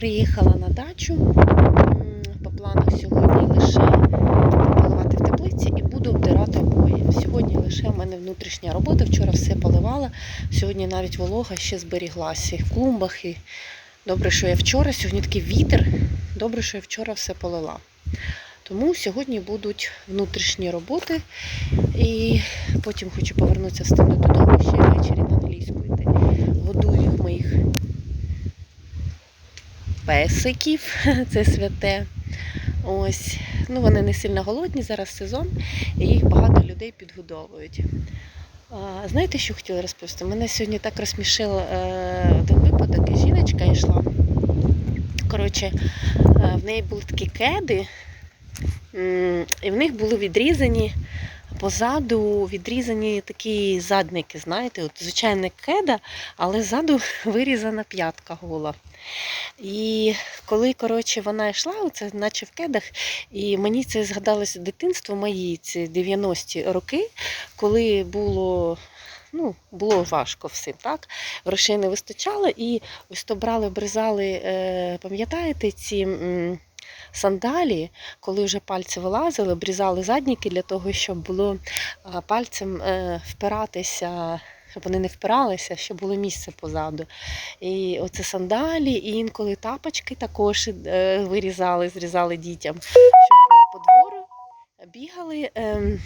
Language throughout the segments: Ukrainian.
Приїхала на дачу. По планах сьогодні лише поливати в теплиці і буду обдирати обої. Сьогодні лише в мене внутрішня робота. Вчора все поливала. Сьогодні навіть волога ще зберіглася і в клумбах. І добре, що я вчора. Сьогодні такий вітер. Добре, що я вчора все полила. Тому сьогодні будуть внутрішні роботи. І потім хочу повернутися встигнути додому ще ввечері на англійську йти. Песиків, це святе. Ось. Ну, вони не сильно голодні, зараз сезон, і їх багато людей підгодовують. А, знаєте, що хотіла розповісти? Мене сьогодні так розсмішив е, один випадок, і жіночка йшла. Коротше, е, в неї були такі кеди, і в них були відрізані позаду відрізані такі задники, знаєте, от звичайна кеда, але ззаду вирізана п'ятка гола. І коли коротше, вона йшла, оце, наче в кедах, і мені це згадалося дитинство мої, ці 90-ті роки, коли було. Ну, було важко всім, так? Грошей не вистачало, і ось то брали, обрізали, е, пам'ятаєте, ці м, сандалі, коли вже пальці вилазили, обрізали задніки для того, щоб було пальцем е, впиратися, щоб вони не впиралися, щоб було місце позаду. І оце сандалі, і інколи тапочки також е, вирізали, зрізали дітям, щоб по двору бігали. ем,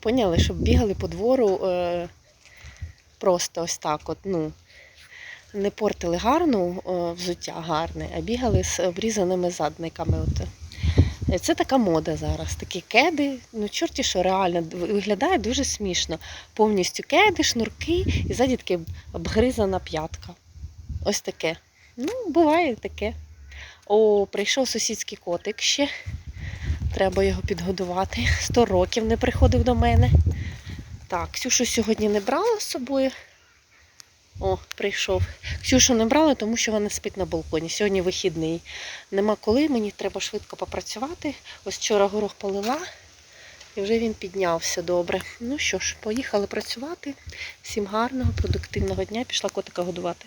Поняли, щоб бігали по двору е, просто ось так, от, ну, не портили гарну е, взуття гарне, а бігали з обрізаними задниками. От. Е, Це така мода зараз. Такі кеди, ну чорті, що реально виглядає дуже смішно. Повністю кеди, шнурки і ззаді обгризана п'ятка. Ось таке. Ну, буває таке. О, прийшов сусідський котик ще. Треба його підгодувати. Сто років не приходив до мене. Так, Ксюшу сьогодні не брала з собою. О, прийшов. Ксюшу не брали, тому що вона спить на балконі. Сьогодні вихідний. Нема коли, мені треба швидко попрацювати. Ось вчора горох полила і вже він піднявся добре. Ну що ж, поїхали працювати. Всім гарного, продуктивного дня. Пішла котика годувати.